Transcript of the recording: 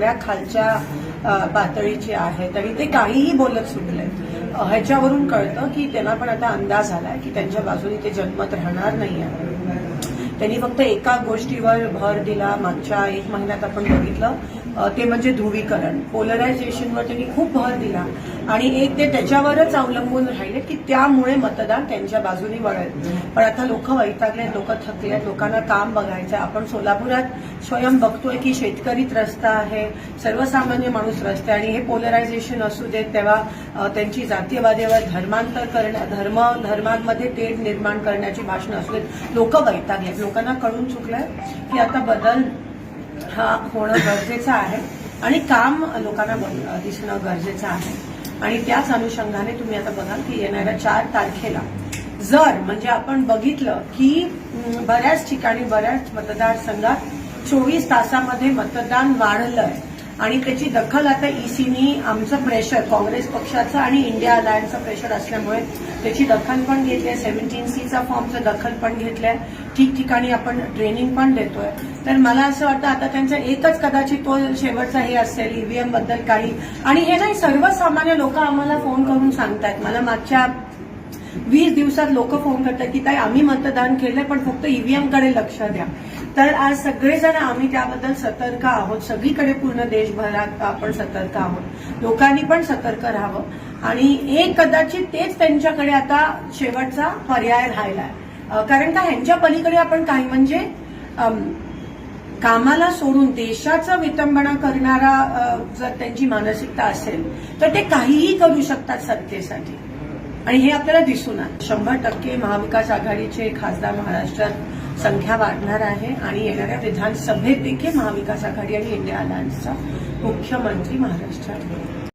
एवढ्या खालच्या पातळीचे आहे तरी ते काहीही बोलत सुटले. ह्याच्यावरून कळतं की त्यांना पण आता अंदाज आलाय की त्यांच्या बाजूने ते जन्मत राहणार नाही आहे त्यांनी फक्त एका गोष्टीवर भर दिला मागच्या एक महिन्यात आपण बघितलं ते म्हणजे ध्रुवीकरण. पोलरायझेशनवर त्यांनी खूप भर दिला. आणि एक ते त्याच्यावरच अवलंबून राहिले की त्यामुळे मतदान त्यांच्या बाजूने वळेल. पण आता लोक वैतागले लोक थकले लोकांना काम बघायचं आपण सोलापुरात स्वयं बघतोय की शेतकरी त्रस्त आहे सर्वसामान्य माणूस त्रस्त आहे. आणि हे पोलरायझेशन असू देत तेव्हा त्यांची जातीयवादीवर धर्मांतर करण्या धर्म धर्मांमध्ये तेढ निर्माण करण्याची भाषणं असू देत लोक वैतागलेत लोकांना कळून चुकलंय की आता बदल हा होणं गरजेचं आहे आणि काम लोकांना दिसणं गरजेचं आहे. आणि त्याच अनुषंगाने तुम्ही आता बघाल की येणाऱ्या चार तारखेला जर म्हणजे आपण बघितलं की बऱ्याच ठिकाणी बऱ्याच मतदारसंघात चोवीस तासामध्ये मतदान वाढलंय. आणि त्याची दखल आता ईसीनी आमचं प्रेशर काँग्रेस पक्षाचं आणि इंडिया अलायन्सचं प्रेशर असल्यामुळे त्याची दखल पण घेतली आहे. सेव्हन्टीन सीचा फॉर्मचं दखल पण घेतलंय ठिकठिकाणी आपण ट्रेनिंग पण देतोय. तर मला असं वाटतं आता त्यांचा एकच कदाचित तो शेवटचा हे असेल ईव्हीएमबद्दल काही. आणि हे नाही सर्वसामान्य लोक आम्हाला फोन करून सांगतायत. मला मागच्या वीस दिवसात लोक फोन करतात की ताई आम्ही मतदान केलंय पण फक्त ईव्हीएमकडे लक्ष द्या. तर आज सगळेजण आम्ही त्याबद्दल सतर्क आहोत. सगळीकडे पूर्ण देशभरात आपण सतर्क आहोत. लोकांनी पण सतर्क राहावं. आणि एक कदाचित तेच त्यांच्याकडे आता शेवटचा पर्याय राहिलाय. आहे कारण का ह्यांच्या पलीकडे आपण काही म्हणजे कामाला सोडून देशाचं विटंबना करणारा जर त्यांची मानसिकता असेल तर ते काहीही करू शकतात सत्तेसाठी. आणि हे आपल्याला दिसून आलं. शंभर टक्के महाविकास आघाडीचे खासदार महाराष्ट्रात संख्या वाढणार आहे आणि येणाऱ्या विधानसभेत देखील महाविकास आघाडी आणि इंडिया अलायन्सचा मुख्यमंत्री महाराष्ट्रात होईल.